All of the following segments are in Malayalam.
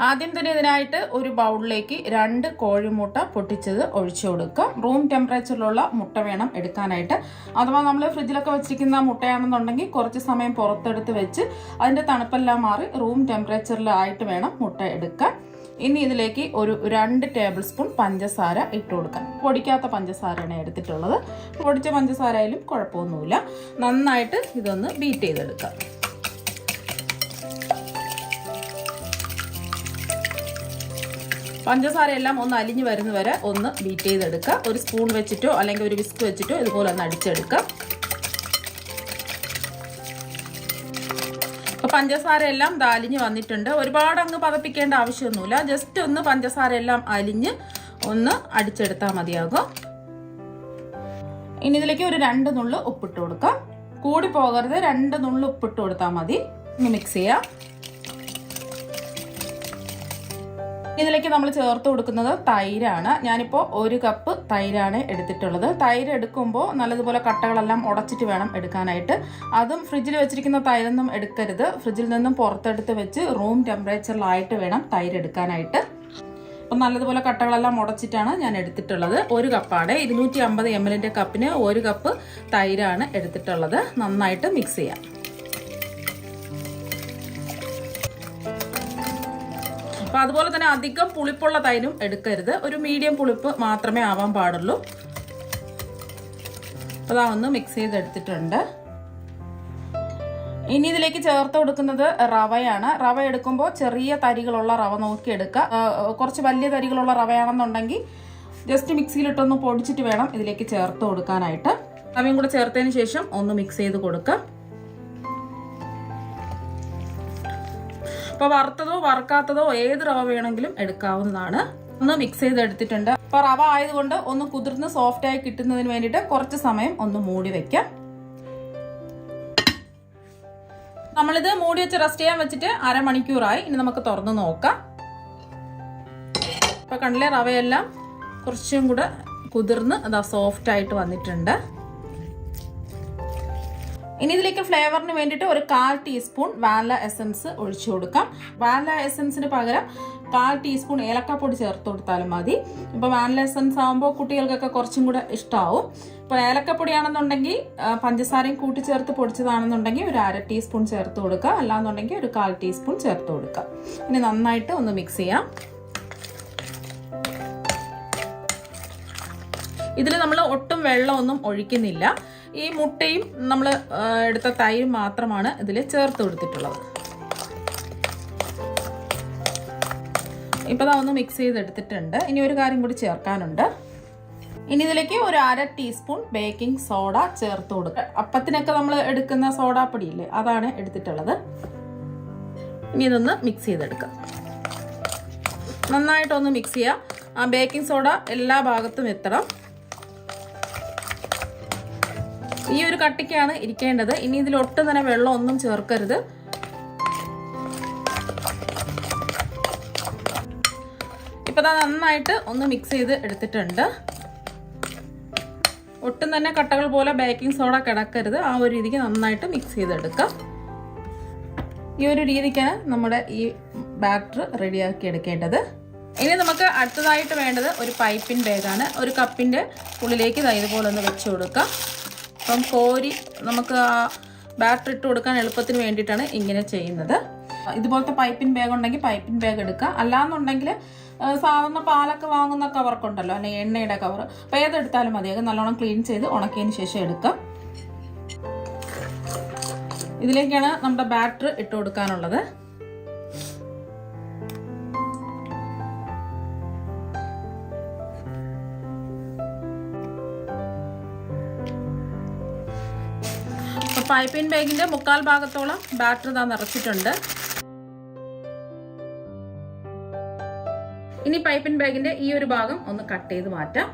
ആദ്യം തന്നെ ഇതിനായിട്ട് ഒരു ബൗളിലേക്ക് രണ്ട് കോഴിമുട്ട പൊട്ടിച്ചത് ഒഴിച്ചു കൊടുക്കുക റൂം ടെമ്പറേച്ചറിലുള്ള മുട്ട വേണം എടുക്കാനായിട്ട്. അഥവാ നമ്മൾ ഫ്രിഡ്ജിലൊക്കെ വെച്ചിരിക്കുന്ന മുട്ടയാണെന്നുണ്ടെങ്കിൽ കുറച്ച് സമയം പുറത്തെടുത്ത് വെച്ച് അതിന്റെ തണുപ്പെല്ലാം മാറി റൂം ടെമ്പറേച്ചറിലായിട്ട് വേണം മുട്ട എടുക്കാൻ. ഇനി ഇതിലേക്ക് ഒരു രണ്ട് ടേബിൾ സ്പൂൺ പഞ്ചസാര ഇട്ട് കൊടുക്കാം. പൊടിക്കാത്ത പഞ്ചസാരയാണ് എടുത്തിട്ടുള്ളത്. പൊടിച്ച പഞ്ചസാര ആയാലും കുഴപ്പമൊന്നുമില്ല. നന്നായിട്ട് ഇതൊന്ന് ബീറ്റ് ചെയ്തെടുക്കാം. പഞ്ചസാര എല്ലാം ഒന്ന് അലിഞ്ഞു വരുന്ന വരെ ഒന്ന് ബീറ്റ് ചെയ്തെടുക്കുക ഒരു സ്പൂൺ വെച്ചിട്ടോ അല്ലെങ്കിൽ ഒരു വിസ്ക് വെച്ചിട്ടോ ഇതുപോലെ ഒന്ന് അടിച്ചെടുക്കുക പഞ്ചസാര എല്ലാം അലിഞ്ഞ് വന്നിട്ടുണ്ട്. ഒരുപാട് അങ്ങ് പതപ്പിക്കേണ്ട ആവശ്യമൊന്നുമില്ല. ജസ്റ്റ് ഒന്ന് പഞ്ചസാര എല്ലാം അലിഞ്ഞ് ഒന്ന് അടിച്ചെടുത്താൽ മതിയാകും. ഇനി ഇതിലേക്ക് ഒരു രണ്ട് നുള്ളു ഉപ്പിട്ട് കൊടുക്കാം. കൂടി പോകരുത്. രണ്ട് നുള്ളു ഉപ്പിട്ട് കൊടുത്താൽ മതി. ഇനി മിക്സ് ചെയ്യാം. ഇതിലേക്ക് നമ്മൾ ചേർത്ത് കൊടുക്കുന്നത് തൈരാണ്. ഞാനിപ്പോൾ ഒരു കപ്പ് തൈരാണ് എടുത്തിട്ടുള്ളത്. തൈര് എടുക്കുമ്പോൾ നല്ലതുപോലെ കട്ടകളെല്ലാം ഉടച്ചിട്ട് വേണം എടുക്കാനായിട്ട്. അതും ഫ്രിഡ്ജിൽ വെച്ചിരിക്കുന്ന തൈരൊന്നും എടുക്കരുത്. ഫ്രിഡ്ജിൽ നിന്നും പുറത്തെടുത്ത് വെച്ച് റൂം ടെമ്പറേച്ചറിലായിട്ട് വേണം തൈര് എടുക്കാനായിട്ട്. അപ്പം നല്ലതുപോലെ കട്ടകളെല്ലാം ഉടച്ചിട്ടാണ് ഞാൻ എടുത്തിട്ടുള്ളത്. ഒരു കപ്പാണ് ഇരുന്നൂറ്റി അമ്പത് എം എല്ലിന്റെ കപ്പിന് ഒരു കപ്പ് തൈരാണ് എടുത്തിട്ടുള്ളത്. നന്നായിട്ട് മിക്സ് ചെയ്യാം. അപ്പൊ അതുപോലെ തന്നെ അധികം പുളിപ്പുള്ള തൈരും എടുക്കരുത്. ഒരു മീഡിയം പുളിപ്പ് മാത്രമേ ആവാൻ പാടുള്ളൂ. അപ്പോൾ അതാ ഒന്ന് മിക്സ് ചെയ്തെടുത്തിട്ടുണ്ട്. ഇനി ഇതിലേക്ക് ചേർത്ത് കൊടുക്കുന്നത് റവയാണ്. റവ എടുക്കുമ്പോൾ ചെറിയ തരികളുള്ള റവ നോക്കി എടുക്കുക കുറച്ച് വലിയ തരികളുള്ള റവയാണെന്നുണ്ടെങ്കിൽ ജസ്റ്റ് മിക്സിയിലിട്ടൊന്ന് പൊടിച്ചിട്ട് വേണം ഇതിലേക്ക് ചേർത്ത് കൊടുക്കാനായിട്ട്. റവയും കൂടെ ചേർത്തതിന് ശേഷം ഒന്ന് മിക്സ് ചെയ്ത് കൊടുക്കുക അപ്പോൾ വറുത്തതോ വറുക്കാത്തതോ ഏത് റവ വേണമെങ്കിലും എടുക്കാവുന്നതാണ്. ഒന്ന് മിക്സ് ചെയ്ത് എടുത്തിട്ടുണ്ട് അപ്പോൾ റവ ആയതുകൊണ്ട് ഒന്ന് കുതിർന്ന് സോഫ്റ്റ് ആയി കിട്ടുന്നതിന് വേണ്ടിയിട്ട് കുറച്ച് സമയം ഒന്ന് മൂടി വെക്കാം. നമ്മളിത് മൂടി വെച്ച് റെസ്റ്റ് ചെയ്യാൻ വെച്ചിട്ട് അരമണിക്കൂറായി. ഇനി നമുക്ക് തുറന്ന് നോക്കാം. ഇപ്പൊ കണ്ടില്ലേ റവയെല്ലാം കുറച്ചും കൂടെ കുതിർന്ന് അതാ സോഫ്റ്റ് ആയിട്ട് വന്നിട്ടുണ്ട്. ഇനി ഇതിലേക്ക് ഫ്ലേവറിന് വേണ്ടിയിട്ട് ഒരു കാൽ ടീസ്പൂൺ വാനില എസൻസ് ഒഴിച്ചു കൊടുക്കാം. വാനില എസൻസിന് പകരം കാൽ ടീസ്പൂൺ ഏലക്കാപ്പൊടി ചേർത്ത് കൊടുത്താലും മതി. ഇപ്പോൾ വാനില എസൻസ് ആകുമ്പോൾ കുട്ടികൾക്കൊക്കെ കുറച്ചും കൂടെ ഇഷ്ടമാവും ഇപ്പോൾ ഏലക്കപ്പൊടിയാണെന്നുണ്ടെങ്കിൽ പഞ്ചസാരയും കൂട്ടി ചേർത്ത് പൊടിച്ചതാണെന്നുണ്ടെങ്കിൽ ഒരു അര ടീസ്പൂൺ ചേർത്ത് കൊടുക്കുക. അല്ലാന്നുണ്ടെങ്കിൽ ഒരു കാൽ ടീസ്പൂൺ ചേർത്ത് കൊടുക്കുക. ഇനി നന്നായിട്ട് ഒന്ന് മിക്സ് ചെയ്യാം. ഇതിൽ നമ്മൾ ഒട്ടും വെള്ളമൊന്നും ഒഴിക്കുന്നില്ല. ഈ മുട്ടയും നമ്മൾ എടുത്ത തൈരും മാത്രമാണ് ഇതിൽ ചേർത്ത് കൊടുത്തിട്ടുള്ളത്. ഇപ്പോൾ ഒന്ന് മിക്സ് ചെയ്തെടുത്തിട്ടുണ്ട്. ഇനി ഒരു കാര്യം കൂടി ചേർക്കാനുണ്ട്. ഇനി ഇതിലേക്ക് ഒരു അര ടീസ്പൂൺ ബേക്കിംഗ് സോഡ ചേർത്ത് കൊടുക്കുക അപ്പത്തിനൊക്കെ നമ്മൾ എടുക്കുന്ന സോഡാപ്പൊടി ഇല്ലേ അതാണ് എടുത്തിട്ടുള്ളത്. ഇനി ഇതൊന്ന് മിക്സ് ചെയ്തെടുക്കുക നന്നായിട്ടൊന്ന് മിക്സ് ചെയ്യുക ആ ബേക്കിംഗ് സോഡ എല്ലാ ഭാഗത്തും എത്തണം. ഈ ഒരു കട്ടിക്കാണ് ഇരിക്കേണ്ടത്. ഇനി ഇതിൽ ഒട്ടും തന്നെ വെള്ളം ഒന്നും ചേർക്കരുത്. ഇപ്പൊ നന്നായിട്ട് ഒന്ന് മിക്സ് ചെയ്ത് എടുത്തിട്ടുണ്ട്. ഒട്ടും തന്നെ കട്ടകൾ പോലെ ബേക്കിംഗ് സോഡ കിടക്കരുത്. ആ ഒരു രീതിക്ക് നന്നായിട്ട് മിക്സ് ചെയ്തെടുക്കാം. ഈ ഒരു രീതിക്കാണ് നമ്മുടെ ഈ ബാറ്റർ റെഡിയാക്കി എടുക്കേണ്ടത്. ഇനി നമുക്ക് അടുത്തതായിട്ട് വേണ്ടത് ഒരു പൈപ്പിൻ ബാഗാണ് ഒരു കപ്പിന്റെ ഉള്ളിലേക്ക് ഇതുപോലെ ഒന്ന് വെച്ച് കൊടുക്കാം. അപ്പം കോരി നമുക്ക് ആ ബാറ്റർ ഇട്ട് കൊടുക്കാൻ എളുപ്പത്തിന് വേണ്ടിയിട്ടാണ് ഇങ്ങനെ ചെയ്യുന്നത്. ഇതുപോലത്തെ പൈപ്പിൻ ബാഗ് ഉണ്ടെങ്കിൽ പൈപ്പിൻ ബാഗ് എടുക്കുക. അല്ലാന്നുണ്ടെങ്കിൽ സാധാരണ പാലൊക്കെ വാങ്ങുന്ന കവറൊക്കെ ഉണ്ടല്ലോ അല്ലെങ്കിൽ എണ്ണയുടെ കവർ അപ്പോൾ ഏതെടുത്താലും മതി. അത് നല്ലോണം ക്ലീൻ ചെയ്ത് ഉണക്കിയതിന് ശേഷം എടുക്കാം ഇതിലേക്കാണ് നമ്മുടെ ബാറ്റർ ഇട്ട് കൊടുക്കാനുള്ളത്. പൈപ്പിൻ ബാഗിന്റെ മുക്കാൽ ഭാഗത്തോളം ബാറ്റർ ഇതാ നിറച്ചിട്ടുണ്ട്. ഇനി പൈപ്പിൻ ബാഗിന്റെ ഈ ഒരു ഭാഗം ഒന്ന് കട്ട് ചെയ്ത് മാറ്റാം.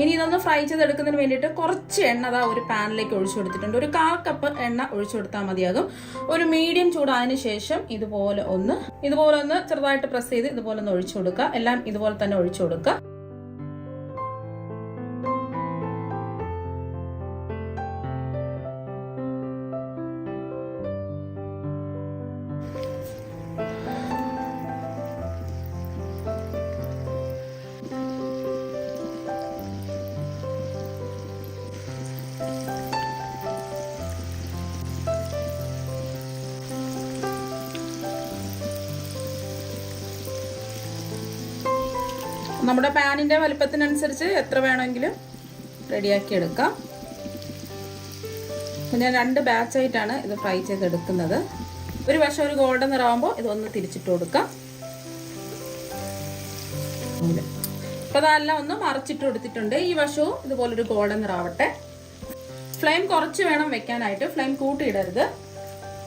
ഇനി ഇതൊന്ന് ഫ്രൈ ചെയ്തെടുക്കുന്നതിന് വേണ്ടിയിട്ട് കുറച്ച് എണ്ണ അതാ ഒരു പാനിലേക്ക് ഒഴിച്ചു കൊടുത്തിട്ടുണ്ട്. ഒരു കാൽ കപ്പ് എണ്ണ ഒഴിച്ചു കൊടുത്താൽ മതിയാകും. ഒരു മീഡിയം ചൂടായതിനു ശേഷം ഇതുപോലെ ഒന്ന് ഇതുപോലെ ഒന്ന് ചെറുതായിട്ട് പ്രസ് ചെയ്ത് ഇതുപോലെ ഒന്ന് ഒഴിച്ചു കൊടുക്കുക. എല്ലാം ഇതുപോലെ തന്നെ ഒഴിച്ചു കൊടുക്കുക. നമ്മുടെ പാനിന്റെ വലിപ്പത്തിനനുസരിച്ച് എത്ര വേണമെങ്കിലും റെഡിയാക്കി എടുക്കാം. പിന്നെ രണ്ട് ബാച്ച് ആയിട്ടാണ് ഇത് ഫ്രൈ ചെയ്തെടുക്കുന്നത്. ഒരു വശം ഒരു ഗോൾഡൻ നിറാവുമ്പോൾ ഇതൊന്ന് തിരിച്ചിട്ട് കൊടുക്കാം. ഇപ്പൊ അതെല്ലാം ഒന്ന് മറിച്ചിട്ട് കൊടുത്തിട്ടുണ്ട് ഈ വശവും ഇതുപോലൊരു ഗോൾഡൻ നിറാവട്ടെ ഫ്ലെയിം കുറച്ച് വേണം വെക്കാനായിട്ട്. ഫ്ലെയിം കൂട്ടിയിടരുത്.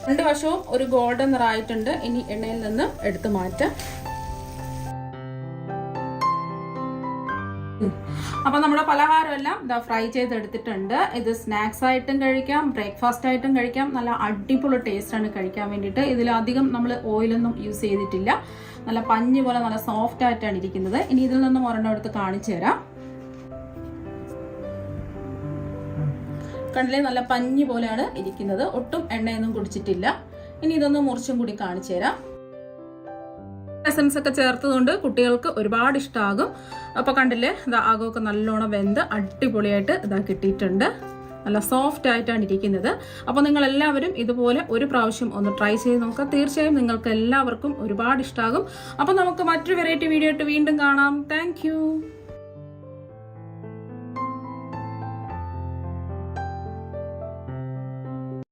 രണ്ട് വശവും ഒരു ഗോൾഡൻ നിറായിട്ടുണ്ട്. ഇനി എണ്ണയിൽ നിന്ന് എടുത്തു മാറ്റാം. അപ്പൊ നമ്മുടെ പലഹാരം എല്ലാം ഇതാ ഫ്രൈ ചെയ്തെടുത്തിട്ടുണ്ട്. ഇത് സ്നാക്സ് ആയിട്ടും കഴിക്കാം ബ്രേക്ക്ഫാസ്റ്റ് ആയിട്ടും കഴിക്കാം. നല്ല അടിപൊളി ടേസ്റ്റ് ആണ് കഴിക്കാൻ വേണ്ടിയിട്ട്. ഇതിലധികം നമ്മൾ ഓയിലൊന്നും യൂസ് ചെയ്തിട്ടില്ല. നല്ല പഞ്ഞ് പോലെ നല്ല സോഫ്റ്റ് ആയിട്ടാണ് ഇരിക്കുന്നത്. ഇനി ഇതിൽ നിന്നും ഒരെണ്ണം എടുത്ത് കാണിച്ചു തരാം കണ്ടില്ലേ നല്ല പഞ്ഞി പോലെയാണ് ഇരിക്കുന്നത്. ഒട്ടും എണ്ണയൊന്നും കുടിച്ചിട്ടില്ല. ഇനി ഇതൊന്ന് മുറിച്ചും കൂടി കാണിച്ചു തരാം. ഒക്കെ ചേർത്തതുകൊണ്ട് കുട്ടികൾക്ക് ഒരുപാട് ഇഷ്ടമാകും അപ്പോൾ കണ്ടില്ലേ ഇതാ ആകമൊക്കെ നല്ലോണം വെന്ത് അടിപൊളിയായിട്ട് ഇതാ കിട്ടിയിട്ടുണ്ട്. നല്ല സോഫ്റ്റ് ആയിട്ടാണ് ഇരിക്കുന്നത്. അപ്പോൾ നിങ്ങൾ എല്ലാവരും ഇതുപോലെ ഒരു പ്രാവശ്യം ഒന്ന് ട്രൈ ചെയ്ത് നോക്കുക തീർച്ചയായും നിങ്ങൾക്ക് എല്ലാവർക്കും ഒരുപാട് ഇഷ്ടമാകും അപ്പോൾ നമുക്ക് മറ്റൊരു വെറൈറ്റി വീഡിയോ ആയിട്ട് വീണ്ടും കാണാം. താങ്ക്